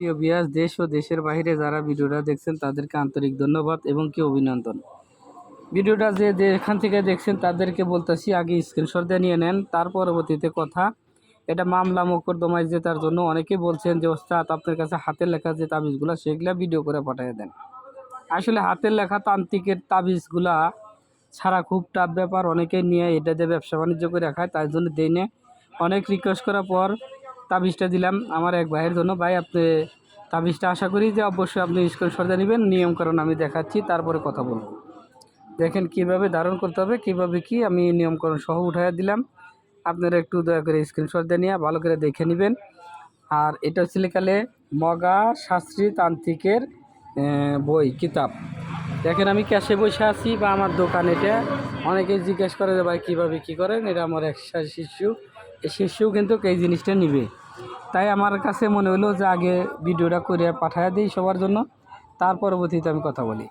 প্রিয় বিয়াস দেশ ও দেশের বাইরে যারা ভিডিওটা দেখছেন, তাদেরকে আন্তরিক ধন্যবাদ এবং কি অভিনন্দন। ভিডিওটা যে যেখান থেকে দেখছেন, তাদেরকে বলতেছি, আগে স্ক্রিনশট দিয়ে নিয়ে নেন। তার পরবর্তীতে কথা, এটা মামলা মোকদ্দমায় জেতার জন্য অনেকে বলছেন যে, ওস্তাদ, আপনার কাছে হাতের লেখা যে তাবিজগুলো, সেগুলা ভিডিও করে পাঠিয়ে দেন। আসলে হাতের লেখা তান্ত্রিকের তাবিজগুলা ছাড়া খুব টাফ ব্যাপার। অনেকে নিয়ে এটা দিয়ে ব্যবসা বাণিজ্য করে রাখায় তাই জন্য না অনেক রিকোয়েস্ট করার পর তাবিজটা দিলাম আমার এক ভাইয়ের জন্য। ভাই, আপনি তাবিজটা আশা করি যে অবশ্যই আপনি স্ক্রিনশট দিয়ে নেবেন। নিয়মকানুন আমি দেখাচ্ছি, তারপরে কথা বলব। দেখেন কীভাবে ধারণ করতে হবে, কীভাবে কি আমি নিয়মকানুন সহ উঠাইয়া দিলাম। আপনারা একটু দয়া করে স্ক্রিনশট দিয়ে নিয়ে ভালো করে দেখে নেবেন। আর এটা হচ্ছে লেখালে মগা শাস্ত্রী তান্ত্রিকের বই, কিতাব। দেখেন আমি ক্যাশে বসে আছি বা আমার দোকান এটা। অনেকে জিজ্ঞেস করে যে ভাই, কীভাবে কী করেন? এটা আমার এক শিশু এই শিশুও কিন্তু এই জিনিসটা নিবে। তাই আমার কাছে মনে হলো যে আগে ভিডিওটা করে পাঠায় দিই সবার জন্য। তার পরবর্তীতে আমি কথা বলি।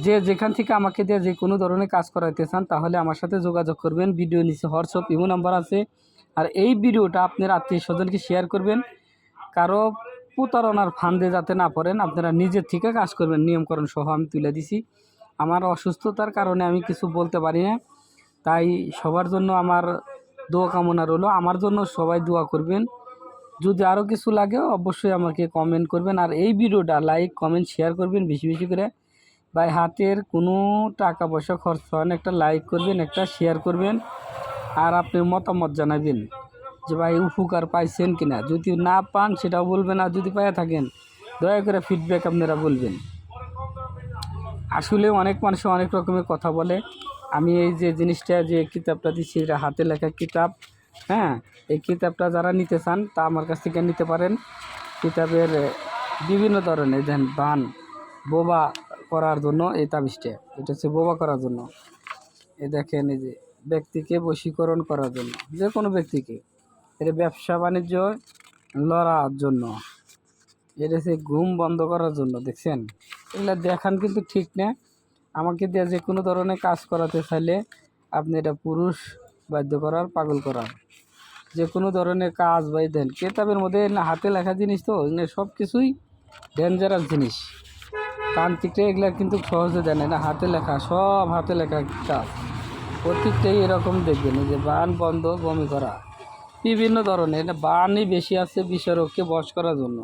যে যেখান থেকে আমাকে দিয়ে যে কোনো ধরনের কাজ করাইতে চান, তাহলে আমার সাথে যোগাযোগ করবেন। ভিডিও নিচে হোয়াটসঅ্যাপ, ইমো নাম্বার আছে। আর এই ভিডিওটা আপনার আত্মীয় স্বজনকে শেয়ার করবেন। কারও প্রতারণার ফান্দে যাতে না পড়েন, আপনারা নিজের থেকে কাজ করবেন। নিয়মকরণ সহ আমি তুলে দিছি। আমার অসুস্থতার কারণে আমি কিছু বলতে পারি না। তাই সবার জন্য আমার দোয়া কামনা রইল। আমার জন্য সবাই দোয়া করবেন। যদি আরও কিছু লাগে, অবশ্যই আমাকে কমেন্ট করবেন। আর এই ভিডিওটা লাইক কমেন্ট শেয়ার করবেন বেশি বেশি করে। ভাই, হাতের কোনো টাকা পয়সা খরচ হয় না। একটা লাইক করবেন, একটা শেয়ার করবেন। আর আপনি মতামত জানাবেন যে, ভাই, উপকার পাইছেন কিনা। যদি না পান, সেটাও বলবেন। আর যদি পাইয়া থাকেন, দয়া করে ফিডব্যাক আপনারা বলবেন। আসলে অনেক মানুষ অনেক রকমের কথা বলে। আমি এই যে জিনিসটা, যে কিতাবটা দিচ্ছি, এটা হাতে লেখা কিতাব। হ্যাঁ এই কিতাবটা যারা নিতে চান, তা আমার কাছ থেকে নিতে পারেন। কিতাবের বিভিন্ন ধরনের দেন বান বোবা করার জন্য এই তাবিজটা। এটা হচ্ছে বোবা করার জন্য। এই দেখেন, এই যে ব্যক্তিকে বশীকরণ করার জন্য যে কোনো ব্যক্তিকে। এটা ব্যবসা বাণিজ্য লড়ার জন্য। এটা হচ্ছে ঘুম বন্ধ করার জন্য, দেখছেন? এগুলো দেখান কিন্তু ঠিক না। আমাকে দিয়ে যে কোনো ধরনের কাজ করাতে চাইলে আপনি এটা পুরুষ বাধ্য করার পাগল করার যে কোনো ধরনের কাজ বাই দেন, কেতাবের মধ্যে না হাতে লেখা জিনিস তো সব কিছুই ডেঞ্জারাস জিনিস। তান্ত্রিকটা এগুলা কিন্তু সহজে দেয় না, হাতে লেখা, সব হাতে লেখা কাজ। প্রত্যেকটাই এরকম দেখবেন যে বান বন্ধ, বমি করা। বিভিন্ন ধরনের বানই বেশি আছে বিষরোগকে বশ করার জন্য।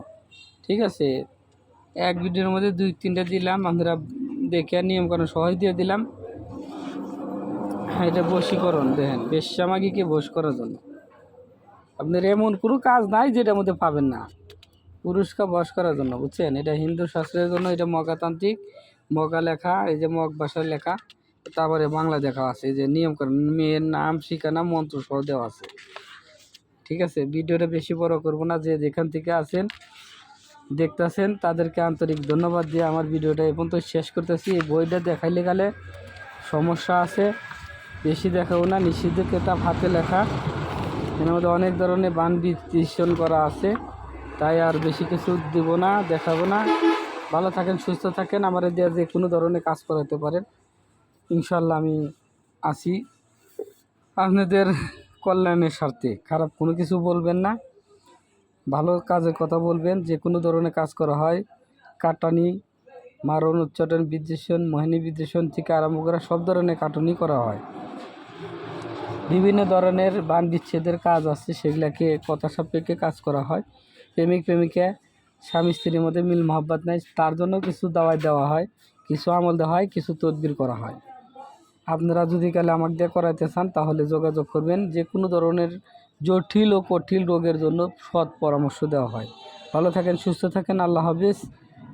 ঠিক আছে? এক ভিডিওর মধ্যে দুই তিনটা দিলাম, আমরা দেখে নিয়মকানুন সহজ দিয়ে দিলাম। এটা বশীকরণ, দেখেন, বেশ্যামাগিকে বশ করার জন্য। আপনার এমন কোনো কাজ নাই যেটার মধ্যে পাবেন না। পুরুষকে বশ করার জন্য, বুঝছেন? এটা হিন্দু শাস্ত্রের জন্য, এটা মগাতান্ত্রিক, মগা লেখা, এই যে মগ ভাষার লেখা, তারপরে বাংলা দেখা আছে যে নিয়মকরণ মেয়ের নাম ঠিকানা মন্ত্র সহ দেওয়া আছে। ঠিক আছে? ভিডিওটা বেশি বড় করব না, যে যেখান থেকে আছেন, দেখতেছেন, তাদেরকে আন্তরিক ধন্যবাদ দিয়ে আমার ভিডিওটা এই পর্যন্ত শেষ করতেছি। এই বইটা দেখাইলে গেলে সমস্যা আছে। বেশি দেখাবো না। নিষিদ্ধ কেতাব হাতে লেখা। এর মধ্যে অনেক ধরনের বান বিশ্লেষণ করা আছে। তাই আর বেশি কিছু দিব না, দেখাবো না। ভালো থাকেন, সুস্থ থাকেন। আমার দিয়ে যে কোনো ধরনের কাজ করাতে পারেন। ইনশাল্লাহ আমি আছি। আপনাদের কল্যাণের স্বার্থে। খারাপ কোনো কিছু বলবেন না। ভালো কাজের কথা বলবেন। যে কোনো ধরনের কাজ করা হয়। কাটানি, মারণ উচ্চাটন বিদ্বেষণ, মোহিনী বিদ্বেষণ থেকে আরম্ভ করা সব ধরনের কাটুনি করা হয়। বিভিন্ন ধরনের বান বিচ্ছেদের কাজ আছে সেগুলাকে কথা সাপেক্ষে কাজ করা হয়। প্রেমিক প্রেমিকা, স্বামী স্ত্রীর মধ্যে মিল মহব্বত নাই, তার জন্য কিছু দাওয়াই দেওয়া হয়, কিছু আমল দেওয়া হয়, কিছু তদবির করা হয়। আপনারা যদি কালে আমাকে দিয়ে করাইতে চান, তাহলে যোগাযোগ করবেন। যে কোনো ধরনের জটিল ও কঠিন রোগের জন্য সৎ পরামর্শ দেওয়া হয়। ভালো থাকেন, সুস্থ থাকেন, আল্লাহ হাফিজ।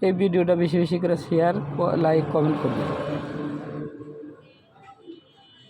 এই ভিডিওটা বেশি বেশি করে শেয়ার লাইক কমেন্ট করবেন।